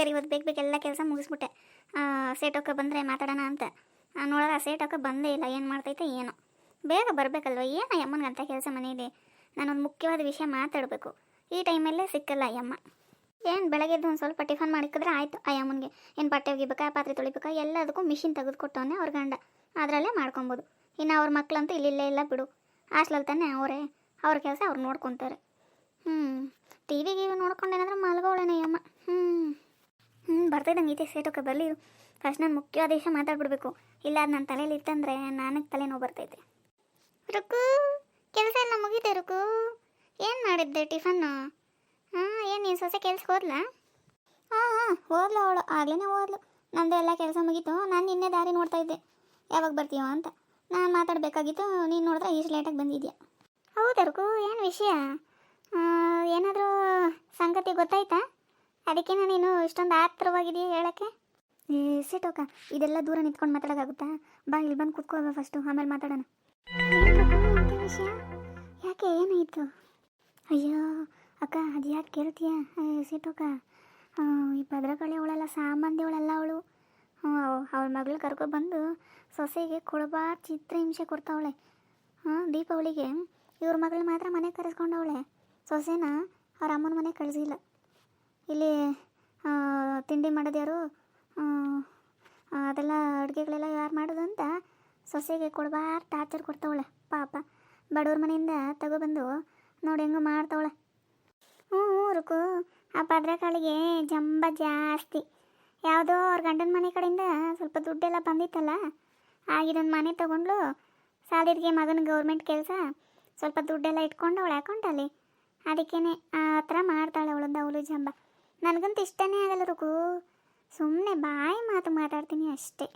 ಬೇರೆ ಇವತ್ತು ಬೇಗ ಎಲ್ಲ ಕೆಲಸ ಮುಗಿಸ್ಬಿಟ್ಟೆ. ಸೇಟೋಕೆ ಬಂದರೆ ಮಾತಾಡೋಣ ಅಂತ. ಆ, ನೋಡೋಣ ಸೇಟೋಕೆ ಬಂದೇ ಇಲ್ಲ. ಏನು ಮಾಡ್ತೈತೆ ಏನೋ? ಬೇಗ ಬರಬೇಕಲ್ವ? ಏನು ಅಮ್ಮನಿಗಂತ ಕೆಲಸ ಮನೆಯಲ್ಲಿ ನಾನೊಂದು ಮುಖ್ಯವಾದ ವಿಷಯ ಮಾತಾಡಬೇಕು. ಈ ಟೈಮಲ್ಲೇ ಸಿಕ್ಕಲ್ಲ ಅಯ್ಯಮ್ಮ ಏನು ಬೆಳಗ್ಗೆದ್ದು ಒಂದು ಸ್ವಲ್ಪ ಟಿಫನ್ ಮಾಡಿಕ್ಕಿದ್ರೆ ಆಯಿತು ಅಯ್ಯಮ್ಮನಿಗೆ ಏನು ಬಟ್ಟೆ ಒಗಿಬೇಕಾ ಪಾತ್ರೆ ತೊಳಿಬೇಕಾ ಎಲ್ಲದಕ್ಕೂ ಮಿಷಿನ್ ತೆಗೆದುಕೊಟ್ಟವನೇ ಅವ್ರ ಗಂಡ. ಅದರಲ್ಲೇ ಮಾಡ್ಕೊಬೋದು. ಇನ್ನು ಅವ್ರ ಮಕ್ಕಳಂತೂ ಇಲ್ಲಿಲ್ಲೇ ಇಲ್ಲ ಬಿಡು. ಹಾಸ್ಲಲ್ಲಿ ತಾನೇ ಅವರೇ. ಅವ್ರ ಕೆಲಸ ಅವ್ರು ನೋಡ್ಕೊತಾರೆ. ಹ್ಞೂ ಟಿ ವಿ ಗಿವಿ ನೋಡ್ಕೊಂಡು ಏನಾದರೂ ಹ್ಞೂ ಹ್ಞೂ ಬರ್ತಿದ್ದಂಗೆ ಸೇಟೋಕೆ ಬರಲಿ ಫಸ್ಟ್ ನಾನು ಮುಖ್ಯವಾದ ವಿಷಯ ಮಾತಾಡ್ಬಿಡ್ಬೇಕು. ಇಲ್ಲ ಅದು ನನ್ನ ತಲೆಯಲ್ಲಿ ಇತ್ತಂದರೆ ನನಗೆ ತಲೆನೋವು ಬರ್ತೈತೆ. ರುಕು, ಕೆಲಸ ಎಲ್ಲ ಮುಗಿತೆ ರುಕು? ಏನು ಮಾಡಿದ್ದೆ ಟಿಫನ್ನು? ಹಾಂ, ಏನು ನೀನು ಸೊಸೆ ಕೆಲ್ಸಕ್ಕೆ ಹೋದ್ಲಾ? ಹಾಂ ಹಾಂ, ಹೋದ್ಲು ಅವಳು ಆಗ್ಲೇ ಹೋದ್ಲು. ನಂದು ಎಲ್ಲ ಕೆಲಸ ಮುಗೀತು, ನಾನು ನಿನ್ನೆ ದಾರಿ ನೋಡ್ತಾ ಇದ್ದೆ. ಯಾವಾಗ ಬರ್ತೀಯೋ ಅಂತ. ನಾನು ಮಾತಾಡಬೇಕಾಗಿತ್ತು, ನೀನು ನೋಡಿದ್ರೆ ಇಷ್ಟು ಲೇಟಾಗಿ ಬಂದಿದ್ಯಾ? ರುಕು, ಏನು ವಿಷಯ? ಏನಾದರೂ ಸಂಗತಿ ಗೊತ್ತಾಯ್ತಾ? ಅದಕ್ಕೆ ನಾನೇನು ಇಷ್ಟೊಂದು ಆತ್ರವಾಗಿದೆಯಾ ಹೇಳೋಕ್ಕೆ? ಏ ಸಿಟೋಕ ಇದೆಲ್ಲ ದೂರ ನಿಂತ್ಕೊಂಡು ಮಾತಾಡೋಕ್ಕಾಗುತ್ತಾ? ಬಾ, ಇಲ್ಲಿ ಬಂದು ಕೂತ್ಕೋ ಫಸ್ಟು ಆಮೇಲೆ ಮಾತಾಡೋಣ. ವಿಷಯ? ಯಾಕೆ, ಏನಾಯಿತು? ಅಯ್ಯೋ, ಅಕ್ಕ ಅದು ಯಾಕೆ ಕೇಳ್ತೀಯ ಸಿಟೋಕ ಈ ಭದ್ರಕಾಳಿ ಅವಳೆಲ್ಲ ಸಾಮಾನ್ಯ ಅವಳಲ್ಲ ಅವಳು. ಅವಳ ಮಗಳು ಕರ್ಕೊಬಂದು ಸೊಸೆಗೆ ಕೊಡಬಾರ್ದು ಚಿತ್ರ ಹಿಂಸೆ ಕೊಡ್ತಾವಳೆ. ಹಾಂ ದೀಪಾವಳಿಗೆ ಇವ್ರ ಮಗಳು ಮಾತ್ರ ಮನೆಗೆ ಕರೆಸ್ಕೊಂಡವಳೆ. ಸೊಸೆನ ಅವ್ರ ಅಮ್ಮನ ಮನೆಗೆ ಕಳಿಸಿಲ್ಲ. ಇಲ್ಲಿ ತಿಂಡಿ ಮಾಡೋದು ಯಾರು? ಅದೆಲ್ಲ ಅಡುಗೆಗಳೆಲ್ಲ ಯಾರು ಮಾಡೋದು ಅಂತ ಸೊಸೆಗೆ ಕೊಡಬಾರ ಟಾರ್ಚರ್ ಕೊಡ್ತಾವಳೆ, ಪಾಪ. ಬಡವ್ರ ಮನೆಯಿಂದ ತಗೊಬಂದು ನೋಡಿ ಹೆಂಗೋ ಮಾಡ್ತಾವಳೆ. ಹ್ಞೂ, ರುಕು. ಆ ಭದ್ರಕಾಳಿಗೆ ಜಂಬ ಜಾಸ್ತಿ. ಯಾವುದೋ ಅವ್ರ ಗಂಡನ ಮನೆ ಕಡೆಯಿಂದ ಸ್ವಲ್ಪ ದುಡ್ಡೆಲ್ಲ ಬಂದಿತ್ತಲ್ಲ ಆಗಿದೊಂದು ಮನೆ ತೊಗೊಂಡ್ಲು ಸಾಲಿಡ್ಗೆ ಮಗನ ಗೌರ್ಮೆಂಟ್ ಕೆಲಸ, ಸ್ವಲ್ಪ ದುಡ್ಡೆಲ್ಲ ಇಟ್ಕೊಂಡು ಅವಳು ಅಕೌಂಟಲ್ಲಿ ಅದಕ್ಕೇನೆ ಆ ಥರ ಮಾಡ್ತಾಳೆ ಅವಳು ಜಂಬ. ನನಗಂತೂ ಇಷ್ಟನೇ ಆಗಲ್ಲ ರುಗು ಸುಮ್ಮನೆ ಬಾಯಿ ಮಾತು ಮಾತಾಡ್ತೀನಿ ಅಷ್ಟೇ.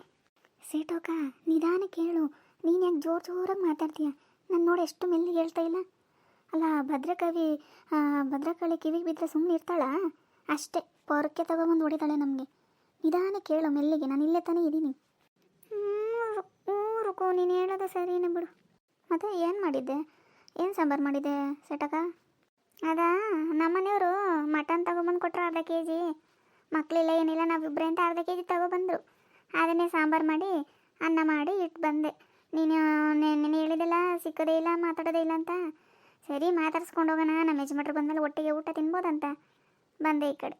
ಸೇಟೋಕ, ನಿಧಾನ ಕೇಳು. ನೀನು ಯಾಕೆ ಜೋರು ಜೋರಾಗಿ ಮಾತಾಡ್ತೀಯ? ನಾನು ನೋಡಿ ಎಷ್ಟು ಮೆಲ್ಲಿಗೆ ಹೇಳ್ತಾ ಇಲ್ಲ. ಅಲ್ಲ, ಭದ್ರಕವಿ ಭದ್ರಕಳಿ ಕಿವಿಗೆ ಬಿದ್ದರೆ ಸುಮ್ಮನೆ ಇರ್ತಾಳ? ಅಷ್ಟೇ ಪೊರಕ್ಕೆ ತಗೊಬಂದು ಹೊಡಿತಾಳೆ ನಮಗೆ. ನಿಧಾನ ಕೇಳು ಮೆಲ್ಲಿಗೆ, ನಾನು ಇಲ್ಲೇ ತಾನೇ ಇದ್ದೀನಿ. ರುಕು ನೀನು ಹೇಳೋದು ಸರಿನೇ ಬಿಡು. ಮತ್ತೆ ಏನು ಮಾಡಿದ್ದೆ? ಏನು ಸಾಂಬಾರು ಮಾಡಿದ್ದೆ, ಸೆಟಕ? ಅದಾ? ನಮ್ಮನೆಯವರು ಮಟನ್ ತಗೊಬಂದು ಕೊಟ್ರು ಅರ್ಧ ಕೆ ಜಿ ಮಕ್ಕಳಿಲ್ಲ ಏನಿಲ್ಲ ನಾವಿಬ್ಬರೇ ಅಂತ ಅರ್ಧ ಕೆ ಜಿ ತಗೊಬಂದರು. ಅದನ್ನೇ ಸಾಂಬಾರು ಮಾಡಿ, ಅನ್ನ ಮಾಡಿ ಇಟ್ಟು ಬಂದೆ. ನೀನು ನೀನು ಹೇಳಿದೆಲ್ಲ ಸಿಕ್ಕದೇ ಇಲ್ಲ, ಮಾತಾಡೋದೇ ಇಲ್ಲ ಅಂತ. ಸರಿ, ಮಾತಾಡ್ಸ್ಕೊಂಡು ಹೋಗೋಣ. ನಮ್ಮ ಯಜಮಾನ್ರು ಬಂದಮೇಲೆ ಒಟ್ಟಿಗೆ ಊಟ ತಿನ್ಬೋದಂತ. ಬಂದೆ ಈ ಕಡೆ.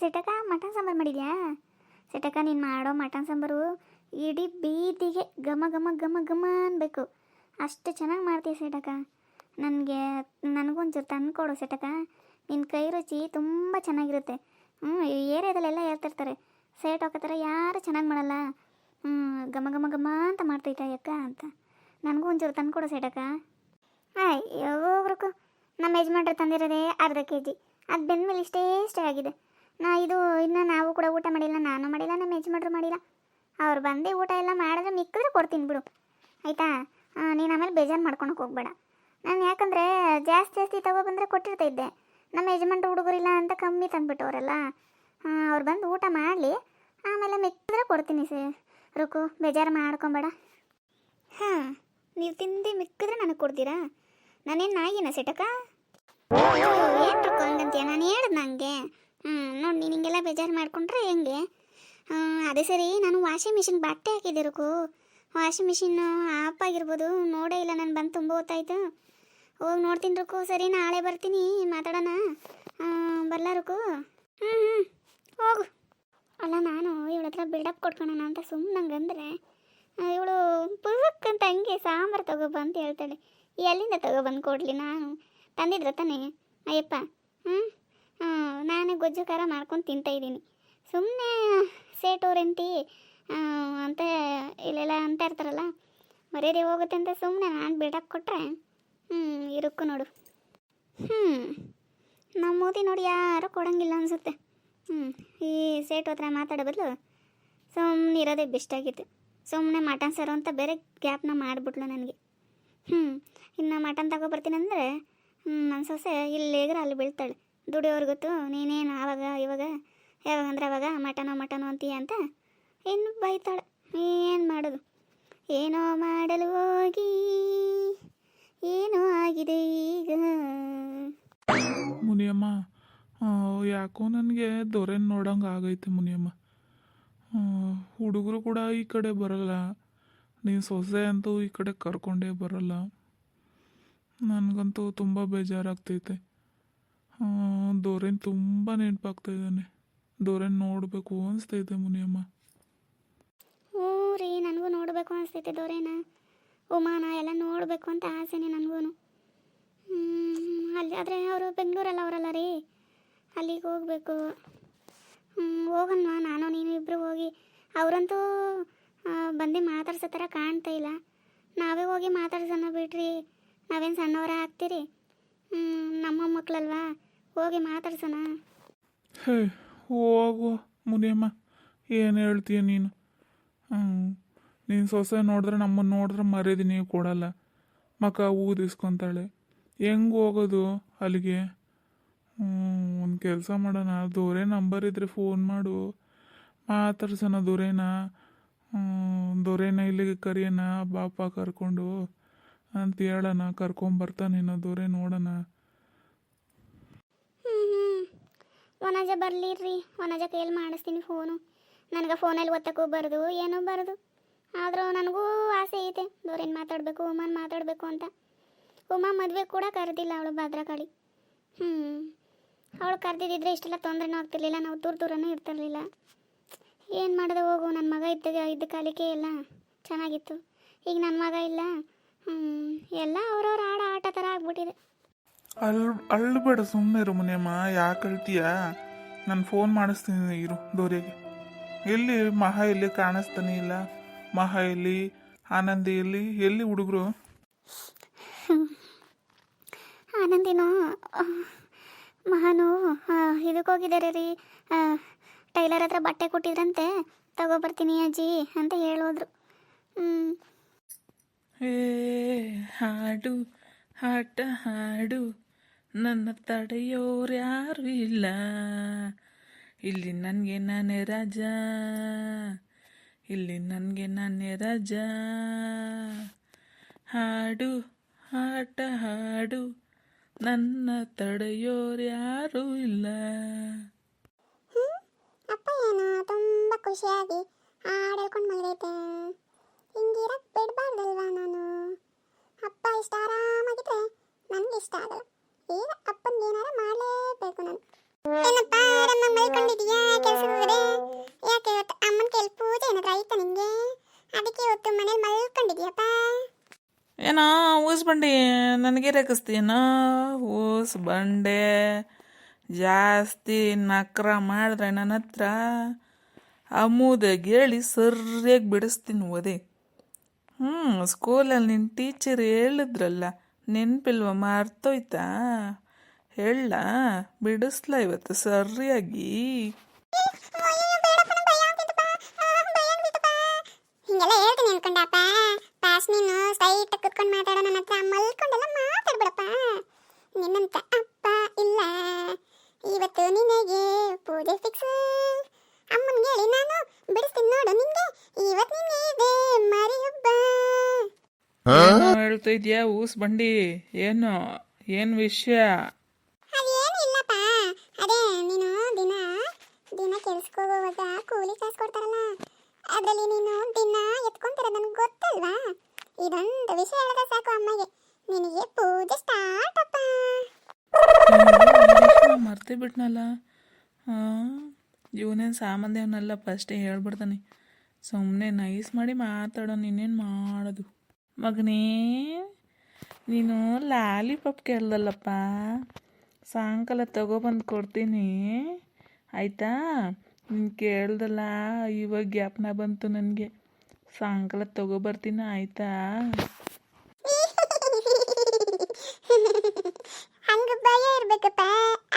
ಸಿಟಕ, ಮಟನ್ ಸಾಂಬಾರು ಮಾಡಿದ್ಯಾ? ಸಿಟಕ, ನೀನು ಮಾಡೋ ಮಟನ್ ಸಾಂಬಾರು ಇಡೀ ಬೀದಿಗೆ ಘಮ ಘಮ ಘಮ ಘಮ ಅನ್ಬೇಕು. ಅಷ್ಟು ಚೆನ್ನಾಗಿ ಮಾಡ್ತೀಯ ಸಿಟಕ. ನನಗೆ, ನನಗೊಂಚೂರು ತಂದು ಕೊಡು ಸೆಟಕ. ನಿನ್ನ ಕೈ ರುಚಿ ತುಂಬ ಚೆನ್ನಾಗಿರುತ್ತೆ. ಹ್ಞೂ ಈ ಏರಿಯಾದಲ್ಲೆಲ್ಲ ಹೇಳ್ತಿರ್ತಾರೆ. ಸೇಟ್ ಹಾಕೋತರ ಯಾರು ಚೆನ್ನಾಗಿ ಮಾಡಲ್ಲ. ಹ್ಞೂ ಘಮ ಘಮ ಘಮ ಅಂತ ಮಾಡ್ತೈತೆ ಅಕ್ಕ ಅಂತ. ನನಗೂ ಒಂಚೂರು ತಂದು ಕೊಡು ಸೆಟಕ. ಹೋಗ್ರಕು ನಮ್ಮ ಯಜಮಾನ್ರು ತಂದಿರೋದೇ ಅರ್ಧ ಕೆ ಜಿ ಅದು ಬೆಂದ್ಮೇಲೆ ಇಷ್ಟೇ ಇಷ್ಟೇ ಆಗಿದೆ. ನಾ ಇದು ಇನ್ನು ನಾವು ಕೂಡ ಊಟ ಮಾಡಿಲ್ಲ, ನಾನು ಮಾಡಿಲ್ಲ, ನಮ್ಮ ಯಜಮಾನ್ರು ಮಾಡಿಲ್ಲ. ಅವ್ರು ಬಂದು ಊಟ ಎಲ್ಲ ಮಾಡಿದ್ರೆ ಮಿಕ್ಕಿದ್ರೆ ಕೊಡ್ತೀನಿ ಬಿಡು. ಆಯಿತಾ? ನೀನು ಆಮೇಲೆ ಬೇಜಾರು ಮಾಡ್ಕೊಳಕ್ಕೆ ಹೋಗ್ಬೇಡ. ನಾನು ಯಾಕಂದರೆ ಜಾಸ್ತಿ ಜಾಸ್ತಿ ತಗೊಬಂದರೆ ಕೊಟ್ಟಿರ್ತಾ ಇದ್ದೆ. ನಮ್ಮ ಯಜಮಾನ್ರು ಹುಡುಗರಿಲ್ಲ ಅಂತ ಕಮ್ಮಿ ತಂದುಬಿಟ್ಟವರಲ್ಲ. ಅವ್ರು ಬಂದು ಊಟ ಮಾಡಲಿ. ಆಮೇಲೆ ಮಿಕ್ಕಿದ್ರೆ ಕೊಡ್ತೀನಿ ಸರ್ ರುಕು, ಬೇಜಾರು ಮಾಡ್ಕೊಬೇಡ. ಹಾಂ, ನೀವು ತಿಂದು ಮಿಕ್ಕಿದ್ರೆ ನನಗೆ ಕೊಡ್ತೀರಾ? ನಾನೇನು ನಾಯಿನ ಸೆಟಕ? ಏನು ರುಕು ನಾನು ಹೇಳ್ದೆ ನನಗೆ ಹ್ಞೂ ನೋಡಿ ನೀನು ಹಿಂಗೆಲ್ಲ ಬೇಜಾರು ಮಾಡ್ಕೊಂಡ್ರೆ ಹೆಂಗೆ? ಅದೇ ಸರಿ, ನಾನು ವಾಷಿಂಗ್ ಮಿಷಿನ್ ಬಟ್ಟೆ ಹಾಕಿದ್ದೆ ರುಕು. ವಾಷಿಂಗ್ ಮಿಷಿನ್ನು ಆಫ್ ಆಗಿರ್ಬೋದು. ನೋಡೇ ಇಲ್ಲ, ನಾನು ಬಂದು ತುಂಬ ಹೊತ್ತಾಯ್ತು. ಹೋಗಿ ನೋಡ್ತೀನಿ ರುಕು, ಸರಿ, ನಾಳೆ ಬರ್ತೀನಿ, ಮಾತಾಡೋಣ. ಬರಲ ರುಕು? ಹ್ಞೂ ಹ್ಞೂ ಹೋಗು. ಅಲ್ಲ, ನಾನು ಇವಳ ಹತ್ರ ಬಿಲ್ಡಪ್ ಕೊಟ್ಕೊಳೋಣ ಅಂತ ಸುಮ್ಮನೆ ಅಂದರೆ ಇವಳು ಪುಸ್ತಕ ಅಂತ ಹಂಗೆ ಸಾಂಬಾರು ತಗೊಬ ಅಂತ ಹೇಳ್ತಾಳೆ. ಎಲ್ಲಿಂದ ತಗೊಬಂದು ಕೊಡಲಿ ನಾನು? ತಂದಿದ್ರ ತಾನೇ? ಅಯ್ಯಪ್ಪ ಹ್ಞೂ ನಾನೇ ಗೊಜ್ಜು ಖಾರ ಮಾಡ್ಕೊಂಡು ತಿಂತಾ ಇದ್ದೀನಿ. ಸುಮ್ಮನೆ ಸೇಟೋರೆಂತಿ ಅಂತ ಇಲ್ಲೆಲ್ಲ ಅಂತ ಇರ್ತಾರಲ್ಲ, ಮರ್ಯಾದೆ ಹೋಗುತ್ತೆ ಅಂತ ಸುಮ್ಮನೆ ನಾನು ಬಿಲ್ಡಪ್ ಕೊಟ್ಟರೆ ಹ್ಞೂ ಇರುಕು ನೋಡು. ಹ್ಞೂ ನಮ್ಮ ಮೋದಿ ನೋಡಿ ಯಾರೂ ಕೊಡಂಗಿಲ್ಲ ಅನಿಸುತ್ತೆ. ಹ್ಞೂ ಈ ಸೇಟ್ ಹತ್ರ ಮಾತಾಡೋ ಬದಲು ಸುಮ್ಮನೆ ಇರೋದೇ ಬೆಸ್ಟ್ ಆಗಿತ್ತು. ಸುಮ್ಮನೆ ಮಟನ್ ಸಾರು ಅಂತ ಬೇರೆ ಗ್ಯಾಪ್ನ ಮಾಡಿಬಿಟ್ಲು ನನಗೆ. ಹ್ಞೂ ಇನ್ನು ಮಟನ್ ತಗೊಬರ್ತೀನಿ ಅಂದರೆ ನನ್ನ ಸೊಸೆ ಇಲ್ಲೇಗ್ರೆ ಅಲ್ಲಿ ಬೀಳ್ತಾಳೆ. ದುಡಿಯೋರು ಗೊತ್ತು, ನೀನೇನು ಆವಾಗ, ಇವಾಗ, ಯಾವಾಗ ಅಂದ್ರೆ ಅವಾಗ ಮಟನೋ ಮಟನೋ ಅಂತೀಯ ಅಂತ ಇನ್ನು ಬೈತಾಳೆ. ಏನು ಮಾಡೋದು? ಏನೋ ಮಾಡಲು ಹೋಗಿ. ಏನೋ ಆಗಿದೆ ಈಗ. ಮುನಿಯಮ್ಮ ಯಾಕೋ ನನಗೆ ದೊರೆ ನೋಡಂಗೆ ಆಗೈತೆ ಮುನಿಯಮ್ಮ. ಹುಡುಗರು ಕೂಡ ಈ ಕಡೆ ಬರಲ್ಲ. ನೀನು ಸೊಸೆ ಅಂತೂ ಈ ಕಡೆ ಕರ್ಕೊಂಡೇ ಬರಲ್ಲ. ನನಗಂತೂ ತುಂಬ ಬೇಜಾರಾಗ್ತೈತೆ. ದೊರೆನ್ ತುಂಬ ನೆನಪಾಗ್ತಾ ಇದ್ದಾನೆ. ದೊರೆನ ನೋಡಬೇಕು ಅನಿಸ್ತೈತೆ ಮುನಿಯಮ್ಮ. ಹ್ಞೂ ರೀ ನನಗೂ ನೋಡಬೇಕು ಅನಿಸ್ತೈತೆ ದೊರೆನ. ಉಮಾನ ಎಲ್ಲ ನೋಡಬೇಕು ಅಂತ ಆಸೆನೆ ನನಗೂ ಅಲ್ಲಿ ಆದರೆ ಅವರು ಬೆಂಗಳೂರಲ್ಲಿ ಅವರಲ್ಲ ರೀ. ಅಲ್ಲಿಗೆ ಹೋಗಬೇಕು. ಹೋಗಲ್ವಾ ನಾನು ನೀನು ಇಬ್ಬರು ಹೋಗಿ. ಅವರಂತೂ ಬಂದು ಮಾತಾಡ್ಸೋ ಥರ ಕಾಣ್ತಾ ಇಲ್ಲ. ನಾವೇ ಹೋಗಿ ಮಾತಾಡ್ಸೋಣ ಬಿಡ್ರಿ. ನಾವೇನು ಸಣ್ಣವರ ಆಗ್ತೀರಿ? ನಮ್ಮ ಮಕ್ಕಳಲ್ವಾ ಹೋಗಿ ಮಾತಾಡ್ಸೋಣ. ಹೇ, ಹೋಗು ಮುನಿಯಮ್ಮ. ಏನು ಹೇಳ್ತೀಯ ನೀನು? ಹ್ಞೂ ನೀನು ಸೊಸೆ ನೋಡಿದ್ರೆ ನಮ್ಮನ್ನು ನೋಡಿದ್ರೆ ಮರ್ಯಾದೆ ನೀವು ಕೊಡಲ್ಲ. ಮಕ ಊದಿಸ್ಕೊತಾಳೆ ಹೆಂಗೆ ಹೋಗೋದು ಅಲ್ಲಿಗೆ? ಒಂದು ಕೆಲಸ ಮಾಡೋಣ. ದೊರೆ ನಂಬರ್ ಇದ್ದರೆ ಫೋನ್ ಮಾಡು. ಮಾತಾಡ್ಸೋಣ ದೊರೆನ. ದೊರೆನ ಇಲ್ಲಿಗೆ ಕರಿಯೋಣ. ಬಾಪ ಕರ್ಕೊಂಡು. ಅಂತ ಹೇಳೋಣ. ಕರ್ಕೊಂಬರ್ತಾನೇನೋ ದೊರೆ ನೋಡೋಣ. ವನಜ ರೀ. ವನಜ ಕೈಯಲ್ಲಿ ಮಾಡಿಸ್ತೀನಿ ಫೋನು ನನಗೆ ಫೋನಲ್ಲಿ ಒತ್ತಕ್ಕೂ ಬರದು, ಏನೂ ಬರೋದು. ಆದರೂ ನನಗೂ ಆಸೆ ಐತೆ. ದೊರೇನು ಮಾತಾಡಬೇಕು, ಉಮಾನ್ ಮಾತಾಡಬೇಕು ಅಂತ. ಉಮಾ ಮದುವೆ ಕೂಡ ಕರೆದಿಲ್ಲ ಅವಳು ಭದ್ರಕಾಳಿ. ಹ್ಞೂ ಅವಳು ಕರೆದಿದ್ದಿದ್ರೆ ಇಷ್ಟೆಲ್ಲ ತೊಂದರೆನೂ ಆಗ್ತಿರ್ಲಿಲ್ಲ, ನಾವು ದೂರ ದೂರನೂ ಇರ್ತಿರ್ಲಿಲ್ಲ. ಏನು ಮಾಡಿದೆ ಹೋಗು ನನ್ನ ಮಗ ಇದ್ದ ಇದ್ದ ಕಾಲಿಕೆ ಎಲ್ಲ ಚೆನ್ನಾಗಿತ್ತು. ಈಗ ನನ್ನ ಮಗ ಇಲ್ಲ. ಹ್ಞೂ ಎಲ್ಲ ಅವ್ರವ್ರ ಆಡ, ಆಟ ಥರ ಆಗ್ಬಿಟ್ಟಿದೆ. ಅಳ್, ಅಳ್ಬೇಡ ಸುಮ್ಮನೆ ಇರು ಮುನಿಯಮ್ಮ, ಯಾಕೆ ನಾನು ಫೋನ್ ಮಾಡಿಸ್ತೀನಿ, ಇರು ದೋರಿಗೆ. ಎಲ್ಲಿ ಮಹಾ ಎಲ್ಲಿ ಕಾಣಿಸ್ತಾನೆ ಇಲ್ಲ? ಮಹಾ ಎಲ್ಲಿ ಆನಂದಿ ಎಲ್ಲಿ ಎಲ್ಲಿ ಹುಡುಗರು ಆನಂದಿನೋ ಮಹಾನು ಇದಕ್ಕೆ ಹೋಗಿದ್ದಾರೆ ರೀ. ಟೈಲರ್ ಹತ್ರ ಬಟ್ಟೆ ಕೊಟ್ಟಿದ್ರಂತೆ. ತಗೋಬರ್ತೀನಿ ಅಜ್ಜಿ ಅಂತ ಹೇಳೋದ್ರು. ಏ ಹಾಡು ಹಾಟ ಹಾಡು. ನನ್ನ ತಡೆಯೋರು ಯಾರು ಇಲ್ಲ. ಇಲ್ಲಿ ನನಗೆ ನಾನೇ ರಾಜ. ಇಲ್ಲಿ ನನಗೆ ನಾನೇ ರಜ. ಹಾಡು, ಆಟ, ಹಾಡು, ನನ್ನ ತಡೆಯೋರು ಯಾರು ಇಲ್ಲ. ಅಪ್ಪ ಏನೋ ತುಂಬ ಖುಷಿಯಾಗಿ ಹಾಡು ಹೇಳ್ಕೊಂಡು ಮಲಗೈತೆ. ಹಿಂಗಿರಕ್ಕೆ ಬಿಡಬಾರ್ದಲ್ವಾ ನಾನು? ಅಪ್ಪ ಇಷ್ಟ ಆರಾಮಾಗಿದ್ರೆ ನನಗೆ ಇಷ್ಟ ಆಗಲ್ಲ ಈಗ ಅಪ್ಪನಿಗೆ ಏನಾರ ಮಾಡಲೇಬೇಕು ನಾನು. ಏನಪ್ಪ, ಆರಾಮಾಗಿ ಮಲ್ಕೊಂಡಿದ್ಯಾ ಕೆಲಸ ಹೋಗದೆ ಯಾಕೆ ಇವತ್ತು ಅಮ್ಮನ ಕೈಲಿ ಪೂಜೆ ಆಯ್ತಾ ನಿಂಗೆ? ಅದಕ್ಕೆ ಇವತ್ತು ಮನೇಲಿ ಮಲ್ಕೊಂಡಿದ್ಯಪ್ಪ? ಏನೋ ಊಸ್ ಬಂಡಿ, ನನಗೆ ರೇಗಿಸ್ತೀಯನೋ? ಊಸ್ ಬಂಡೆ, ಜಾಸ್ತಿ ನಕ್ರ ಮಾಡಿದ್ರೆ ನನ್ನ ಹತ್ರ ಅಮ್ಮದಾಗ ಹೇಳಿ ಸರಿಯಾಗಿ ಬಿಡಿಸ್ತೀನಿ ಓದಿ. ಹ್ಞೂ ಸ್ಕೂಲಲ್ಲಿ ನಿನ್ನ ಟೀಚರ್ ಹೇಳಿದ್ರಲ್ಲ, ನೆನಪಿಲ್ವ ಮರ್ತೋಯ್ತಾ? ಹೇಳ, ಬಿಡಿಸ್ಲಾ ಇವತ್ತು ಸರಿಯಾಗಿ. ಅನ್ಕೊಂಡಪ್ಪ ಪಾಸ್ ನೀನು ಸ್ಟ್ರೈಟ್ ಕುತ್ಕೊಂಡು ಮಾತಾಡೋ ನನ್ನ ಹತ್ರ ಮಲ್ಕೊಂಡೆಲ್ಲ ಮಾತಾಡ್ಬಿಡಪ್ಪ. ನಿನ್ನಂತ ಅಪ್ಪ ಇಲ್ಲ. ಇವತ್ತು ನಿನಗೆ ಪೂಜೆ ಫಿಕ್ಸ್ ಅಮ್ಮನ್ಗೆ ಹೇಳಿ ನಾನು ಬಿಡಿಸ್ತೀನಿ ನೋಡು ನಿಂಗೆ. ಇವತ್ತು ನಿನ್ನೆ ಮರಿ ಹಬ್ಬ ಹೇಳ್ತಾ ಇದೆಯಾ ಊಸ್ ಬಂಡಿ? ಏನು ಏನು ವಿಷಯ? ಇದೊಂದು ವಿಷಯ ಹೇಳಿದ್ರೆ ಸಾಕು ಅಮ್ಮಗೆ. ನಿನಗೆ ಪೂಜೆ ಸ್ಟಾರ್ಟ್ ಅಪ್ಪ. ಮರ್ತೇ ಬಿಟ್ನಲ್ಲ. ಇವನೇನು ಸಾಮಾನ್ಯವನ್ನೆಲ್ಲ ಫಸ್ಟೇ ಹೇಳ್ಬಿಡ್ತಾನೆ. ಸುಮ್ಮನೆ ನೈಸ್ ಮಾಡಿ ಮಾತಾಡೋ, ನೀನೇನು ಮಾಡೋದು? ಮಗನೇ, ನೀನು ಲಾಲಿಪಾಪ್ ಕೇಳ್ದಲ್ಲಪ್ಪ. ಸಾಯಂಕಾಲ ತಗೊಬಂದು ಕೊಡ್ತೀನಿ. ಆಯಿತಾ? ನೀನು ಕೇಳ್ದಲ್ಲ, ಇವಾಗ ಜ್ಞಾಪನ ಬಂತು ನನಗೆ. ಸಾಯಂಕಾಲ ತಗೊಬರ್ತೀನಿ ಆಯ್ತಾ? ಹಂಗ ಭಯ ಇರ್ಬೇಕಪ್ಪ.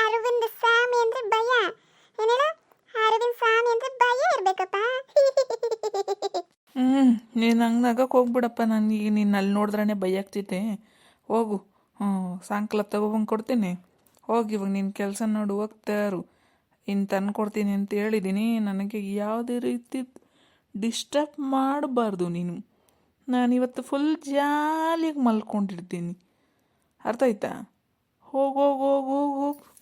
ಅರವಿಂದ ಸ್ವಾಮಿ ಅಂದ್ರೆ ಭಯ. ಏನೇಳ? ಅರವಿಂದ ಸ್ವಾಮಿ ಅಂದ್ರೆ ಭಯ ಇರ್ಬೇಕಪ್ಪ. ಹ್ಮ್ ನೀನು ಹಂಗೆ ನಗಕ್ಕೆ ಹೋಗ್ಬಿಡಪ್ಪ ನನಗೆ ನೀನು ಅಲ್ಲಿ ನೋಡಿದ್ರೇ ಭಯ ಆಗ್ತೈತೆ. ಹೋಗು. ಹ್ಞೂ ಸಾಯಂಕಾಲ ತಗೊಬಂದು ಕೊಡ್ತೀನಿ. ಹೋಗಿ ಇವಾಗ ನಿನ್ನ ಕೆಲಸ ನೋಡು ಹೋಗ್ತಾರು ಇನ್ನು ತಂದು ಕೊಡ್ತೀನಿ ಅಂತ ಹೇಳಿದ್ದೀನಿ ನನಗೆ ಯಾವುದೇ ರೀತಿ ಡಿಸ್ಟರ್ಬ್ ಮಾಡಬಾರ್ದು ನೀನು. ನಾನಿವತ್ತು ಫುಲ್ ಜಾಲಿಯಾಗಿ ಮಲ್ಕೊಂಡಿರ್ತೀನಿ. ಅರ್ಥ ಆಯ್ತಾ? ಹೋಗು.